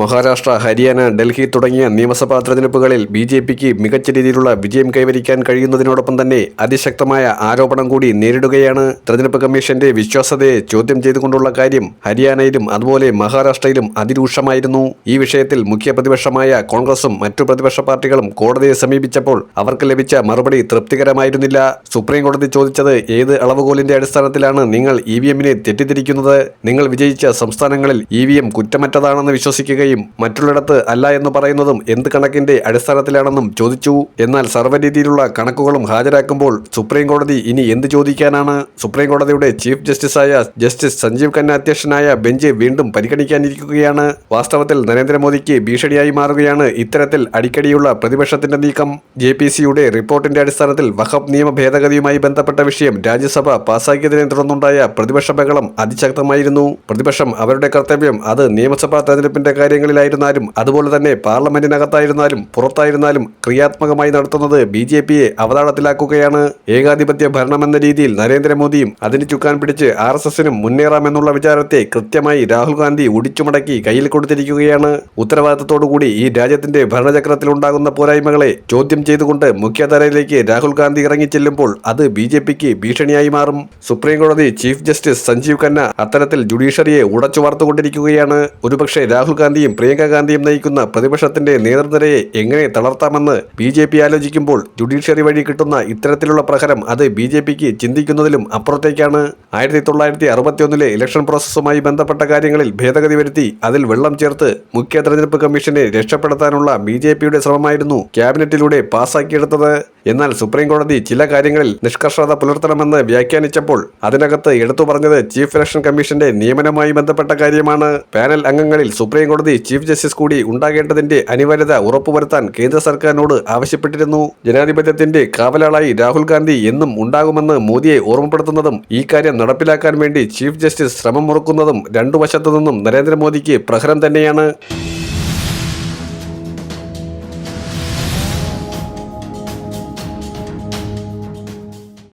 മഹാരാഷ്ട്ര ഹരിയാന ഡൽഹി തുടങ്ങിയ നിയമസഭാ തെരഞ്ഞെടുപ്പുകളിൽ ബി ജെ പിക്ക് മികച്ച രീതിയിലുള്ള വിജയം കൈവരിക്കാൻ കഴിയുന്നതിനോടൊപ്പം തന്നെ അതിശക്തമായ ആരോപണം കൂടി നേരിടുകയാണ് തെരഞ്ഞെടുപ്പ് കമ്മീഷന്റെ വിശ്വാസതയെ ചോദ്യം ചെയ്തുകൊണ്ടുള്ള കാര്യം ഹരിയാനയിലും അതുപോലെ മഹാരാഷ്ട്രയിലും അതിരൂക്ഷമായിരുന്നു. ഈ വിഷയത്തിൽ മുഖ്യ പ്രതിപക്ഷമായ കോൺഗ്രസും മറ്റു പ്രതിപക്ഷ പാർട്ടികളും കോടതിയെ സമീപിച്ചപ്പോൾ അവർക്ക് ലഭിച്ച മറുപടി തൃപ്തികരമായിരുന്നില്ല. സുപ്രീം കോടതി ചോദിച്ചത് ഏത് അളവുകോലിന്റെ അടിസ്ഥാനത്തിലാണ് നിങ്ങൾ ഇ വി എമ്മിനെ തെറ്റിദ്ധരിക്കുന്നത്? നിങ്ങൾ വിജയിച്ച സംസ്ഥാനങ്ങളിൽ ഇ വി എം കുറ്റമറ്റതാണെന്ന് വിശ്വസിക്കുകയും മറ്റുള്ളിടത്ത് അല്ല എന്ന് പറയുന്നതും എന്ത് കണക്കിന്റെ അടിസ്ഥാനത്തിലാണെന്നും ചോദിച്ചു. എന്നാൽ സർവരീതിയിലുള്ള കണക്കുകളും ഹാജരാക്കുമ്പോൾ സുപ്രീം കോടതി ഇനി എന്ത് ചോദിക്കാനാണ്? സുപ്രീം കോടതിയുടെ ചീഫ് ജസ്റ്റിസായ ജസ്റ്റിസ് സഞ്ജീവ് ഖന്ന അധ്യക്ഷനായ ബെഞ്ച് വീണ്ടും പരിഗണിക്കാനിരിക്കുകയാണ്. വാസ്തവത്തിൽ നരേന്ദ്രമോദിക്ക് ഭീഷണിയായി മാറുകയാണ് ഇത്തരത്തിൽ അടിക്കടിയുള്ള പ്രതിപക്ഷത്തിന്റെ നീക്കം. ജെ പി സിയുടെ റിപ്പോർട്ടിന്റെ അടിസ്ഥാനത്തിൽ വഖബ് നിയമ ഭേദഗതിയുമായി ബന്ധപ്പെട്ട വിഷയം രാജ്യസഭ പാസാക്കിയതിനെ തുടർന്നുണ്ടായ പ്രതിപക്ഷ ബഹളം അതിശക്തമായിരുന്നു. പ്രതിപക്ഷം അവരുടെ കർത്തവ്യം അത് നിയമസഭാ തെരഞ്ഞെടുപ്പിന്റെ കാര്യങ്ങളിലായിരുന്നാലും അതുപോലെ തന്നെ പാർലമെന്റിനകത്തായിരുന്നാലും പുറത്തായിരുന്നാലും ക്രിയാത്മകമായി നടത്തുന്നത് ബി ജെ പിയെ അവതാളത്തിലാക്കുകയാണ്. ഏകാധിപത്യ ഭരണമെന്ന രീതിയിൽ നരേന്ദ്രമോദിയും അതിന് ചുക്കാൻ പിടിച്ച് ആർ എസ് എസിനും മുന്നേറാമെന്നുള്ള വിചാരത്തെ കൃത്യമായി രാഹുൽ ഗാന്ധി ഒടിച്ചുമടക്കി കയ്യിൽ കൊടുത്തിരിക്കുകയാണ്. ഉത്തരവാദിത്തത്തോടുകൂടി ഈ രാജ്യത്തിന്റെ ഭരണചക്രത്തിലുണ്ടാകുന്ന പോരായ്മകളെ ചോദ്യം ചെയ്തുകൊണ്ട് മുഖ്യധാരയിലേക്ക് രാഹുൽ ഗാന്ധി ഇറങ്ങിച്ചെല്ലുമ്പോൾ അത് ബി ജെ പിക്ക് ഭീഷണിയായി മാറും. സുപ്രീം കോടതി ചീഫ് ജസ്റ്റിസ് സഞ്ജീവ് ഖന്ന അത്തരത്തിൽ ജുഡീഷ്യറിയെ ഉടച്ചു വാർത്തുകൊണ്ടിരിക്കുകയാണ് ഒരുപക്ഷെ രാഹുൽ ഗാന്ധിയും പ്രിയങ്ക ഗാന്ധിയും നയിക്കുന്ന പ്രതിപക്ഷത്തിന്റെ നേതൃനിരയെ എങ്ങനെ തളർത്താമെന്ന് ബി ജെ പി ആലോചിക്കുമ്പോൾ ജുഡീഷ്യറി വഴി കിട്ടുന്ന ഇത്തരത്തിലുള്ള പ്രഹരം അത് ബി ജെ പിക്ക് ചിന്തിക്കുന്നതിലും അപ്പുറത്തേക്കാണ്. ആയിരത്തി തൊള്ളായിരത്തി അറുപത്തിയൊന്നിലെ ഇലക്ഷൻ പ്രോസസ്സുമായി ബന്ധപ്പെട്ട കാര്യങ്ങളിൽ ഭേദഗതി വരുത്തി അതിൽ വെള്ളം ചേർത്ത് മുഖ്യ തെരഞ്ഞെടുപ്പ് കമ്മീഷനെ രക്ഷപ്പെടുത്താനുള്ള ബി ജെ പിയുടെ ശ്രമമായിരുന്നു ക്യാബിനറ്റിലൂടെ പാസാക്കിയെടുത്തത്. എന്നാൽ സുപ്രീം കോടതി ചില കാര്യങ്ങളിൽ നിഷ്കർഷത പുലർത്തണമെന്ന് വ്യാഖ്യാനിച്ചപ്പോൾ അതിനകത്ത് എടുത്തു പറഞ്ഞത് ചീഫ് ഇലക്ഷൻ കമ്മീഷന്റെ നിയമനവുമായി ബന്ധപ്പെട്ട കാര്യമാണ്. പാനൽ അംഗങ്ങളിൽ സുപ്രീം കോടതി ചീഫ് ജസ്റ്റിസ് കൂടി ഉണ്ടാകേണ്ടതിന്റെ അനിവാര്യത ഉറപ്പുവരുത്താൻ കേന്ദ്ര സർക്കാരിനോട് ആവശ്യപ്പെട്ടിരുന്നു. ജനാധിപത്യത്തിന്റെ കാവലാളായി രാഹുൽ ഗാന്ധി എന്നും ഉണ്ടാകുമെന്ന് മോദിയെ ഓർമ്മപ്പെടുത്തുന്നതും ഈ കാര്യം നടപ്പിലാക്കാൻ വേണ്ടി ചീഫ് ജസ്റ്റിസ് ശ്രമം മുറുക്കുന്നതും രണ്ടു വശത്തു നിന്നും നരേന്ദ്രമോദിക്ക് പ്രഹരം തന്നെയാണ്.